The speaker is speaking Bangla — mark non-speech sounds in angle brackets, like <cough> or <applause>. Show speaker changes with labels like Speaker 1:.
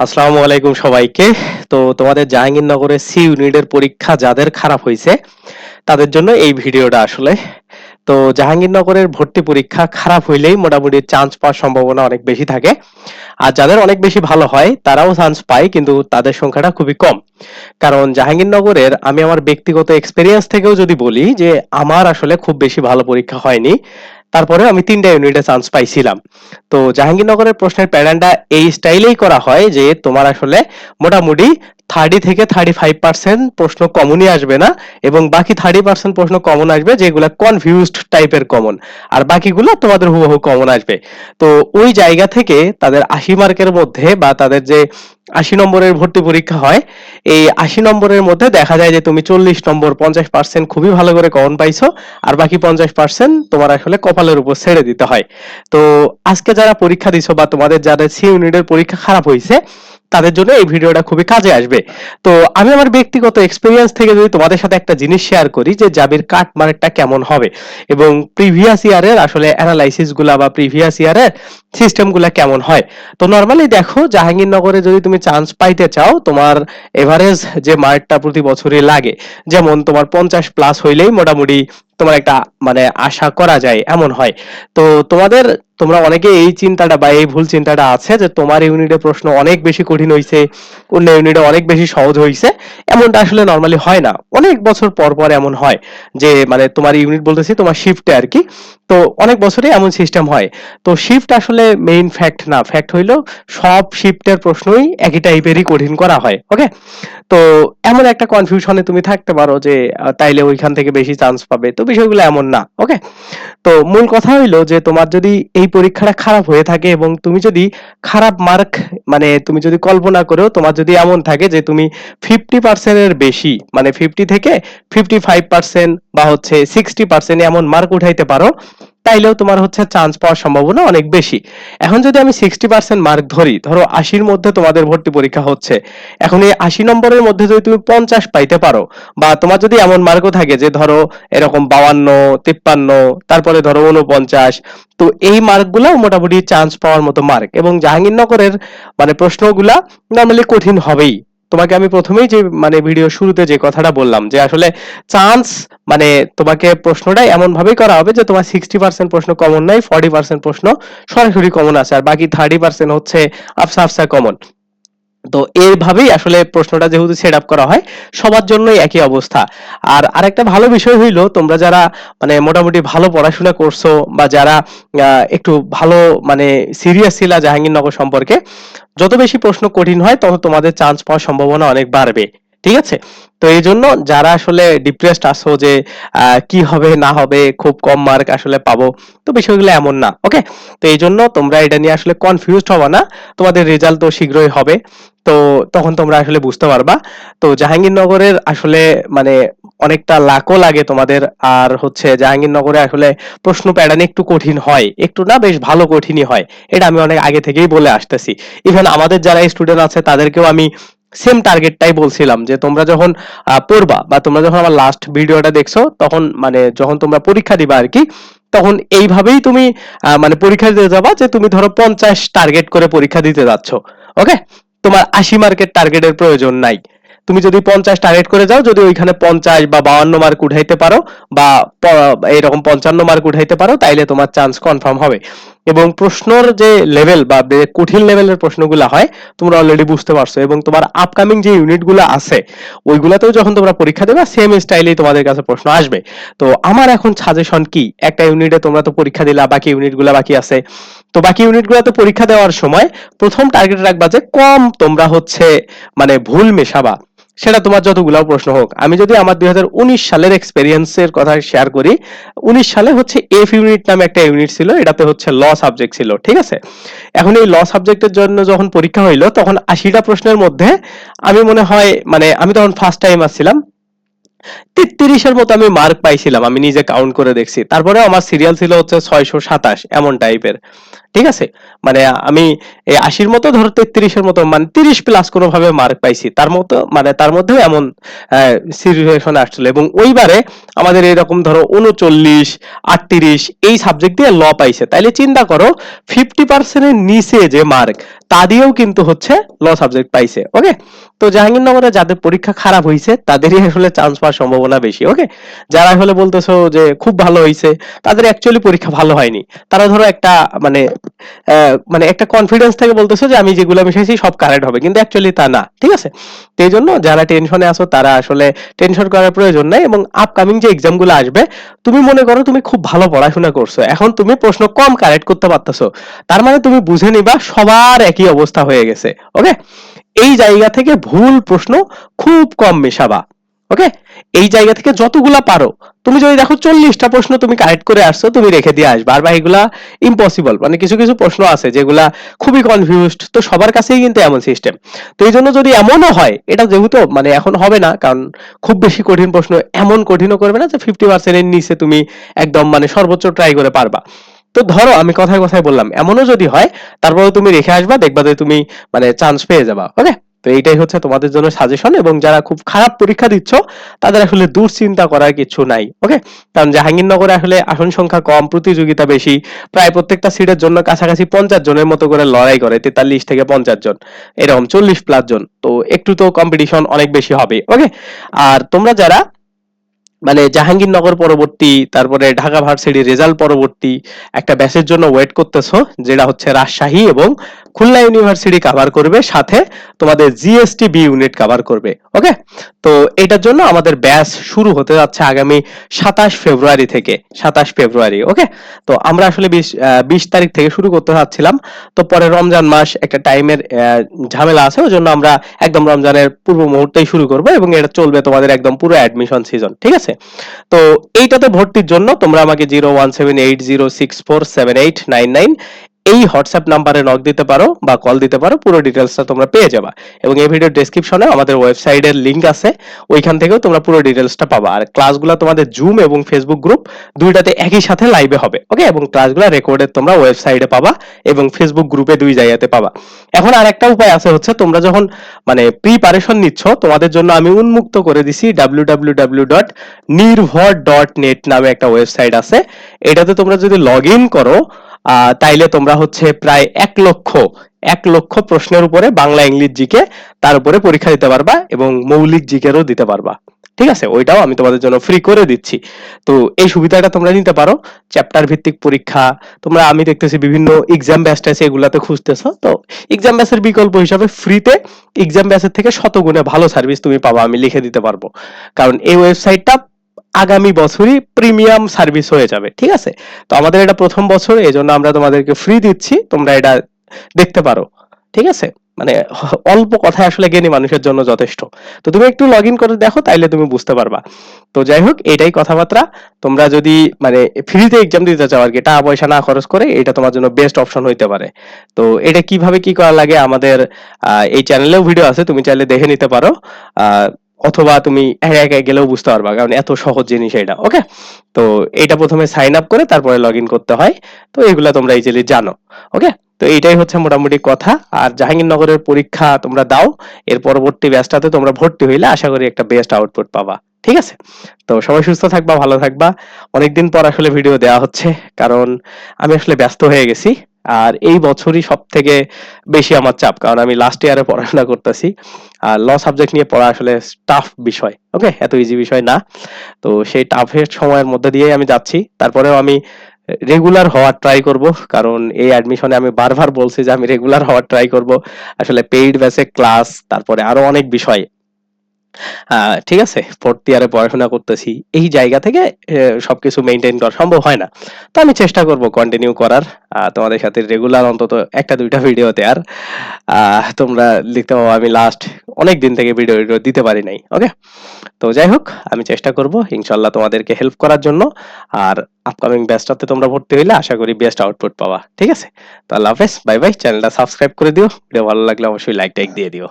Speaker 1: আসসালামু আলাইকুম সবাইকে। তো তোমাদের জাহাঙ্গীরনগরের সি ইউনিটের পরীক্ষা যাদের খারাপ হয়েছে, তাদের জন্য এই ভিডিওটা আসলে। তো জাহাঙ্গীরনগরের ভর্তি পরীক্ষা খারাপ হইলেই মোটামুটি চান্স পাওয়ার সম্ভাবনা অনেক বেশি থাকে। আর যাদের অনেক বেশি ভালো হয়, তারাও চান্স পায়, কিন্তু তাদের সংখ্যাটা খুবই কম। কারণ জাহাঙ্গীরনগরের আমি আমার ব্যক্তিগত এক্সপিরিয়েন্স থেকেও যদি বলি যে, আমার আসলে খুব বেশি ভালো পরীক্ষা হয়নি। তারপরে আমি তিনটা ইউনিটে চান্স পাইছিলাম। তো জাহাঙ্গীরনগরের প্রশ্নের প্যাটার্নটা এই স্টাইলেই করা হয় যে তোমার আসলে মোটামুটি থার্টি থেকে থার্টি ফাইভ পার্সেন্ট প্রশ্ন কমনই আসবে না এবং বাকি থার্টি পার্সেন্ট প্রশ্ন কমন আসবে যেগুলো কনফিউজড টাইপের কমন আর বাকিগুলো তোমাদের হুবহু কমন আসবে। তো ওই জায়গা থেকে তাদের আশি মার্কের মধ্যে বা তাদের যে আশি নম্বরের ভর্তি পরীক্ষা হয়, এই আশি নম্বরের মধ্যে দেখা যায় যে তুমি চল্লিশ নম্বর পঞ্চাশ পার্সেন্ট খুবই ভালো করে কমন পাইছো, আর বাকি পঞ্চাশ পার্সেন্ট তোমার আসলে কপালের উপর ছেড়ে দিতে হয়। তো আজকে যারা পরীক্ষা দিছো বা তোমাদের যাদের সি ইউনিটের পরীক্ষা খারাপ হয়েছে তাদের জন্য এই ভিডিওটা খুবই কাজে আসবে। তো আমি আমার ব্যক্তিগত এক্সপিরিয়েন্স থেকে যদি তোমাদের সাথে একটা জিনিস শেয়ার করি যে জাবির কাট মার্কটা কেমন হবে এবং প্রিভিয়াস ইয়ারের আসলে অ্যানালাইসিসগুলা বা প্রিভিয়াস ইয়ারের সিস্টেমগুলা কেমন হয়। তো নর্মালি দেখো, জাহাঙ্গীরনগরে যদি তুমি চান্স পাইতে চাও, তোমার এভারেজ যে মার্কটা প্রতি বছরই লাগে, যেমন তোমার পঞ্চাশ প্লাস হইলেই মোটামুটি তোমার একটা মানে আশা করা যায়, এমন হয়। তো তোমাদের, তোমরা অনেকে এই চিন্তাটা বা এই ভুল চিন্তাটা আছে যে তোমার ইউনিটে প্রশ্ন অনেক বেশি কঠিন হয়েছে অন্য ইউনিটে অনেক বেশি সহজ হয়েছে এমনটা আসলে নর্মালি হয় না। অনেক বছর পর পর এমন হয় যে মানে তোমার ইউনিট বলতেছি তোমার শিফটে আর কি। তো অনেক বছরে এমন সিস্টেম হয়। তো শিফট আসলে মেইন ফ্যাক্ট না। ফ্যাক্ট হইল সব শিফটের প্রশ্নই একই টাইপেরই কঠিন করা হয় ওকে তো এমন একটা কনফিউশনে তুমি থাকতে পারো যে তাইলে ওইখান থেকে বেশি চান্স পাবে। তো বিষয়গুলো এমন না ওকে তো মূল কথা হইল যে, তোমার যদি এই পরীক্ষাটা খারাপ হয়ে থাকে এবং তুমি যদি খারাপ মার্ক মানে তুমি যদি কল্পনা করো তোমার যদি এমন থাকে যে, তুমি ফিফটি পার্সেন্টের বেশি মানে ফিফটি থেকে ফিফটি ফাইভ পার্সেন্ট বা হচ্ছে সিক্সটি পার্সেন্ট এমন মার্ক উঠাইতে পারো তাইলেও তোমার হচ্ছে চান্স পাওয়ার সম্ভাবনা অনেক বেশি। এখন যদি আমি সিক্সটি পার্সেন্ট মার্ক ধরি, ধরো আশির মধ্যে তোমাদের ভর্তি পরীক্ষা হচ্ছে। এখন এই আশি নম্বরের মধ্যে যদি তুমি পঞ্চাশ পাইতে পারো, বা তোমার যদি এমন মার্কও থাকে যে ধরো এরকম বাউান্ন তিপ্পান্ন, তারপরে ধরো উনপঞ্চাশ তো এই মার্কগুলো মোটামুটি চান্স পাওয়ার মতো মার্ক এবং জাহাঙ্গীরনগরের মানে প্রশ্নগুলা নর্মালি কঠিন হবেই। তোমাকে আমি প্রথমেই যে মানে ভিডিও শুরুতে যে কথাটা বললাম যে, আসলে চান্স মানে তোমাকে প্রশ্নটা এমন ভাবেই করা হবে যে, তোমার সিক্সটি পার্সেন্ট প্রশ্ন কমন নাই ফর্টি পার্সেন্ট প্রশ্ন সরাসরি কমন আছে, আর বাকি থার্টি পার্সেন্ট হচ্ছে আফসা আফসা কমন তো এইভাবেই আসলে প্রশ্নটা যেহেতু সেট আপ করা হয়, সবার জন্যই একই অবস্থা। আর আরেকটা ভালো বিষয় হইল, তোমরা যারা মানে মোটামুটি ভালো পড়াশোনা করছ বা যারা একটু ভালো মানে সিরিয়াস ছিলা জাহাঙ্গীরনগর সম্পর্কে, যত বেশি প্রশ্ন কঠিন হয়, তত তোমাদের চান্স পাওয়ার সম্ভাবনা অনেক বাড়বে। ঠিক আছে? তো এই জন্য যারা আসলে ডিপ্রেসড আছো যে কি হবে, না হবে, খুব কম মার্ক আসলে পাবো, তো বিষয়গুলো এমন না ওকে তো এই জন্য তোমরা এটা নিয়ে আসলে কনফিউজড হবা না, তোমাদের রেজাল্ট তো শীঘ্রই হবে, তো তখন তোমরা আসলে বুঝতে পারবা। তো জাহাঙ্গীরনগরের আসলে মানে অনেকটা লাকও লাগে তোমাদের, আর হচ্ছে জাহাঙ্গীরনগরে আসলে প্রশ্ন প্যাটার্ন একটু কঠিন হয়, একটু না বেশ ভালো কঠিনই হয়, এটা আমি অনেক আগে থেকেই বলে আসতেছি। ইভেন আমাদের যারা স্টুডেন্ট আছে, তাদেরকেও আমি সেম টার্গেটটাই বলছিলাম, যে তোমরা যখন পড়বা বা তোমরা যখন আমার লাস্ট ভিডিওটা দেখছ, তখন মানে যখন তোমরা পরীক্ষা দিবা আর কি, তখন এইভাবেই তুমি মানে পরীক্ষা দিতে যাবা যে তুমি ধরো পঞ্চাশ টার্গেট করে পরীক্ষা দিতে যাচ্ছ ওকে তোমার আশি মার্কের টার্গেটের প্রয়োজন নাই। তুমি যদি পঞ্চাশ টার্গেট করে যাও, যদি ওইখানে পঞ্চাশ বা বাউান্ন মার্ক উঠাইতে পারো বা এরকম পঞ্চান্ন মার্ক উঠাইতে পারো, তাইলে তোমার চান্স কনফার্ম হবে। এবং প্রশ্নর যে লেভেল বা কঠিন লেভেলের প্রশ্নগুলো হয়, তোমরা অলরেডি বুঝতে পারছ এবং তোমার আপকামিং যে ইউনিটগুলো আছে, ওইগুলাতেও যখন তোমরা পরীক্ষা দেবে সেম স্টাইলেই তোমাদের কাছে প্রশ্ন আসবে। তো আমার এখন সাজেশন কি? একটা ইউনিটে তোমরা তো পরীক্ষা দিলা, বাকি ইউনিটগুলো বাকি আছে। তো বাকি ইউনিটগুলোতে পরীক্ষা দেওয়ার সময় প্রথম টার্গেট রাখবা যে কম তোমরা হচ্ছে মানে ভুল মেশাবা। সেটা তোমার যতগুলাও প্রশ্ন হোক। আমি যদি আমার দুই হাজার উনিশ সালের এক্সপেরিয়েন্সের কথা শেয়ার করি, উনিশ সালে হচ্ছে এফ ইউনিট নামে একটা ইউনিট ছিল, এটাতে হচ্ছে ল সাবজেক্ট ছিল, ঠিক আছে? এখন এই ল সাবজেক্টের জন্য যখন পরীক্ষা হইল, তখন আশিটা প্রশ্নের মধ্যে আমি মনে হয় মানে আমি তখন ফার্স্ট টাইম আসছিলাম, তেত্রিশের মতো আমি মার্ক পাইছিলাম, আমি নিজে কাউন্ট করে দেখছি। তারপরে আমার সিরিয়াল ছিল হচ্ছে ছয়শো সাতাশ, এমন টাইপের ঠিক আছে? মানে আমি এই আশির মতো ধরো তেত্রিশের মতো মানে তিরিশ প্লাস কোনোভাবে মার্ক পাইছি। তার মতো মানে তার মধ্যেও এমন সিচুয়েশন আসছিল। এবং ওইবারে আমাদের এরকম ধরো উনচল্লিশ, আটত্রিশ এই সাবজেক্ট দিয়ে ল পাইছে। তাইলে চিন্তা করো ফিফটি পার্সেন্টের নিচে যে মার্ক তা দিয়েও কিন্তু হচ্ছে ল সাবজেক্ট পাইছে ওকে তো জাহাঙ্গীরনগরে যাদের পরীক্ষা খারাপ হয়েছে তাদেরই আসলে চান্স পাওয়ার সম্ভাবনা বেশি ওকে যারা আসলে বলতেছো যে খুব ভালো হয়েছে তাদের অ্যাকচুয়ালি পরীক্ষা ভালো হয়নি। তারা ধরো একটা মানে মানে একটা কনফিডেন্স থেকে বলতেছো যে আমি যেগুলো মিশাইছি সব কারেক্ট হবে। কিন্তু অ্যাকচুয়ালি তা না, ঠিক আছে? তো এই জন্য যারা টেনশনে আছো, তারা আসলে টেনশন করার প্রয়োজন নাই এবং আপকামিং যে এক্সামগুলো আসবে, তুমি মনে করো তুমি খুব ভালো পড়াশোনা করছ। এখন তুমি প্রশ্ন কম কারেক্ট করতে পারতেছো। তার মানে তুমি বুঝে নিবা সবার একই অবস্থা হয়ে গেছে ওকে এই জায়গা থেকে ভুল প্রশ্ন খুব কম মেশাবা ওকে এই জায়গা থেকে যতগুলা পারো। তুমি যদি দেখো চল্লিশটা প্রশ্ন তুমি কারেক্ট করে আসছো, তুমি রেখে দিয়ে আসবে। আর বা এগুলা ইম্পসিবল মানে কিছু কিছু প্রশ্ন আছে যেগুলা খুবই কনফিউজড তো সবার কাছেই কিন্তু এমন সিস্টেম তো এই জন্য যদি এমনও হয়, এটা যেহেতু মানে এখন হবে না, কারণ খুব বেশি কঠিন প্রশ্ন, এমন কঠিনও করবে না যে ফিফটি পার্সেন্টের নিচে তুমি একদম মানে সর্বোচ্চ ট্রাই করে পারবা। তো ধরো, আমি কথায় কথায় বললাম, এমনও যদি হয় তারপরে তুমি রেখে আসবা, দেখবা যে তুমি মানে চান্স পেয়ে যাবা ওকে তো এইটাই হচ্ছে তোমাদের জন্য সাজেশন এবং যারা খুব খারাপ পরীক্ষা দিচ্ছ, তাদের আসলে দুশ্চিন্তা করার কিছু নাই ওকে কারণ জাহাঙ্গীরনগরে আসলে আসন সংখ্যা কম, প্রতিযোগিতা বেশি, প্রায় প্রত্যেকটা সিটের জন্য কাছাকাছি পঞ্চাশ জনের মতো করে লড়াই করে, তেতাল্লিশ থেকে পঞ্চাশ জন, এরকম চল্লিশ প্লাস জন, তো একটু তো কম্পিটিশন অনেক বেশি হবে ওকে আর তোমরা যারা মানে জাহাঙ্গীরনগর পরবর্তী, তারপরে ঢাকা ভার্সিটির রেজাল্ট পরবর্তী একটা ব্যাচের জন্য ওয়েট করতেছো, যেটা হচ্ছে রাজশাহী এবং খুলনা ইউনিভার্সিটি কাভার করবে, সাথে তোমাদের জিএসটি বি ইউনিট কভার করবে ওকে তো এটার জন্য আমাদের ব্যাচ শুরু হতে যাচ্ছে আগামী সাতাশ ফেব্রুয়ারি থেকে, সাতাশ ফেব্রুয়ারি ওকে তো আমরা আসলে বিশ বিশ তারিখ থেকে শুরু করতে চাচ্ছিলাম তো পরে রমজান মাস একটা টাইমের ঝামেলা আছে ওই জন্য আমরা একদম রমজানের পূর্ব মুহূর্তেই শুরু করব এবং এটা চলবে তোমাদের একদম পুরো অ্যাডমিশন সিজন ঠিক আছে? তো এইটাতে ভর্তির জন্য তোমরা আমাকে zero one seven eight zero six four seven eight nine nine এই হোয়াটসঅ্যাপ নাম্বারে নক দিতে পারো বা কল দিতে পারো, পুরো ডিটেলসটা তোমরা পেয়ে যাবা। এবং এই ভিডিওর ডেসক্রিপশনে আমাদের ওয়েবসাইটের লিংক আছে, ওইখান থেকেও তোমরা পুরো ডিটেলসটা পাবা। আর ক্লাসগুলো তোমাদের জুম এবং ফেসবুক গ্রুপ দুইটাতে একই সাথে লাইভে হবে ওকে এবং ক্লাসগুলো রেকর্ডেড তোমরা ওয়েবসাইটে পাবা এবং ফেসবুক গ্রুপে দুই জায়গাতে পাবা। এখন আর একটা উপায় আছে হচ্ছে, তোমরা যখন মানে প্রিপারেশন নিচ্ছ, তোমাদের জন্য আমি উন্মুক্ত করে দিছি W W W dot Nirbhor dot net নামে একটা ওয়েবসাইট আছে। এটাতে তোমরা যদি লগ ইন করো তাইলে তোমরা হচ্ছে প্রায় এক লক্ষ এক লক্ষ প্রশ্নের উপরে বাংলা ইংলিশ জিকে তার উপরে পরীক্ষা দিতে পারবা এবং মৌলিক জিকেরও দিতে পারবা। ঠিক আছে? ওইটাও আমি তোমাদের জন্য ফ্রি করে দিচ্ছি। তো এই সুবিধাটা তোমরা নিতে পারো। চ্যাপ্টার ভিত্তিক পরীক্ষা, তোমরা আমি দেখতেছি বিভিন্ন এক্সাম ব্যাচ আছে, এগুলাতে খুঁজতেছো। তো এক্সাম ব্যাচের বিকল্প হিসাবে ফ্রিতে এক্সাম ব্যাচের থেকে শতগুণে ভালো সার্ভিস তুমি পাবা, আমি লিখে দিতে পারব। কারণ এই ওয়েবসাইটটা আগামী বছরই প্রিমিয়াম সার্ভিস হয়ে যাবে, ঠিক আছে? তো আমাদের এটা প্রথম বছর এই জন্য আমরা তোমাদেরকে ফ্রি দিচ্ছি, তোমরা এটা দেখতে পারো, ঠিক আছে? মানে <laughs> অল্প কথায় আসলে জ্ঞানী মানুষের জন্য যথেষ্ট। তো তুমি একটু লগ ইন করে দেখো, তাইলে তুমি বুঝতে পারবা। তো যাই হোক, এটাই কথাবার্তা। তোমরা যদি মানে ফ্রিতে এক্সাম দিতে চাও আর কি টাকা পয়সা না খরচ করে, এটা তোমার জন্য বেস্ট অপশন হইতে পারে। তো এটা কীভাবে কি করা লাগে আমাদের এই চ্যানেলেও ভিডিও আছে, তুমি চাইলে দেখে নিতে পারো। অথবা তুমি একা একা গেলেও বুঝতে পারবা, কারণ এত সহজ জিনিস এটা ওকে তো এটা প্রথমে সাইন আপ করে তারপরে লগ ইন করতে হয়। তো এগুলা তোমরা ইজিলি জানো ওকে তো এইটাই হচ্ছে মোটামুটি কথা। আর জাহাঙ্গীরনগরের পরীক্ষা তোমরা দাও, এর পরবর্তী ব্যাচটাতে তোমরা ভর্তি হইলে আশা করি একটা বেস্ট আউটপুট পাবা, ঠিক আছে? তো সবাই সুস্থ থাকবা, ভালো থাকবা। অনেকদিন পর আসলে ভিডিও দেওয়া হচ্ছে, কারণ আমি আসলে ব্যস্ত হয়ে গেছি। আর এই বছরই সব থেকে বেশি আমার চাপ, কারণ আমি লাস্ট ইয়ারে পড়াশোনা করতেছি। আর ল সাবজেক্ট নিয়ে পড়া আসলে টাফ বিষয় ওকে এত ইজি বিষয় না। তো সেই টাফের সময়ের মধ্যে দিয়েই আমি যাচ্ছি। তারপরেও আমি রেগুলার হওয়ার ট্রাই করব, কারণ এই অ্যাডমিশনে আমি বারবার বলছি যে আমি রেগুলার হওয়ার ট্রাই করব। আসলে পেইড ব্যাচে ক্লাস তারপরে আরও অনেক বিষয় ঠিক আছে ফোর্থ ইয়ারে পড়াশোনা করতেছি। এই জায়গা থেকে সবকিছু মেনটেন করা সম্ভব হয় না। তো আমি চেষ্টা করব কন্টিনিউ করার। তোমাদের সাথে রেগুলার অন্তত একটা দুইটা ভিডিওতে আর তোমরা লিখতে পাবো আমি লাস্ট অনেক দিন থেকে ভিডিও ভিডিও দিতে পারি নাই ওকে তো যাই হোক, আমি চেষ্টা করব ইনশাল্লাহ তোমাদেরকে হেল্প করার জন্য। আর আপকামিং ব্যাচটাতে তোমরা ভর্তি হইলে আশা করি বেস্ট আউটপুট পাবা, ঠিক আছে? তো আল্লাহ হাফেজ বাই বাই চ্যানেলটা সাবস্ক্রাইব করে দিও। ভিডিও ভালো লাগলে অবশ্যই লাইক টাইক দিয়ে দিও।